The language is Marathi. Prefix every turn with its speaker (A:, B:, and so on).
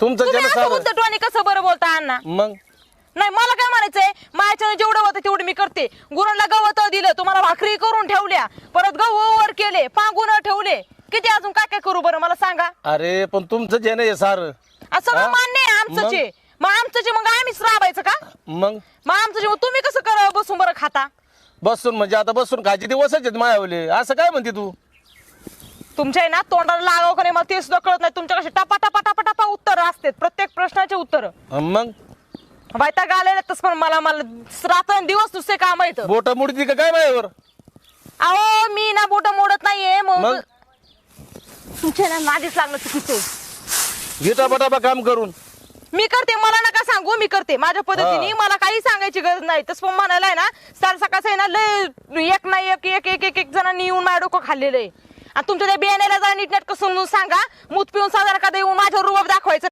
A: तुमचं
B: तुम्ही असं कसं बरं बोलता अण्णा?
A: मग?
B: नाही मला काय म्हणायचंय? माझ्याच्यानं जेवढं होतं तेवढं मी करते. गुरांना गवत दिलं तुम्हाला भाकरी करून ठेवल्या. परत गहू वर केले पांगुन ठेवले. किती अजून काय काय करू बरं मला सांगा.
A: अरे पण तुमचं ज्यानं हे सारं.
B: आज सगळं
A: हा?
B: मान्य आहे आमचं
A: मग?
B: जे मग आमचं जे मग आम्हीच राबायचं का?
A: मग?
B: मग आमचं जे मग तुम्ही कसं कर बसून बरं खाता?
A: बसून म्हणजे आता बसून खायचे दिवसच आहेत मायावले. असं काय म्हणते तू?
B: तुमच्या आहे ना तोंडाला लागाव का नाही मला ते सुद्धा कळत नाही. तुमच्या टपा टपा टपा उत्तर असतात. प्रत्येक प्रश्नाचे उत्तर.
A: मग?
B: वैताग आलेले तस पण मला मला रात्र दिवस नुसते काम येतं
A: बोट मुडती का काय मायावर
B: अहो मी ना बोट मोडत नाहीये मग
A: मग?
B: तुमच्या ना नादीच लागणं चुकीचं आहे.
A: गिटा बटाबा काम करून.
B: मी करते मला नका सांगू मी करते. माझ्या पद्धतीने
A: हा.
B: मला काही सांगायची गरज नाही. तसं पण म्हणायला आहे ना सर सकाळचं आहे ना लय एक ना एक एक एक एक एक जणांनी येऊन माझ्या डोकं खाल्लेलं आहे. आणि तुमच्या त्या बियाण्याला जरा नीटनेटकं समजून सांगा. मूत पिऊन साधारण का माझ्यावर दाखवायचं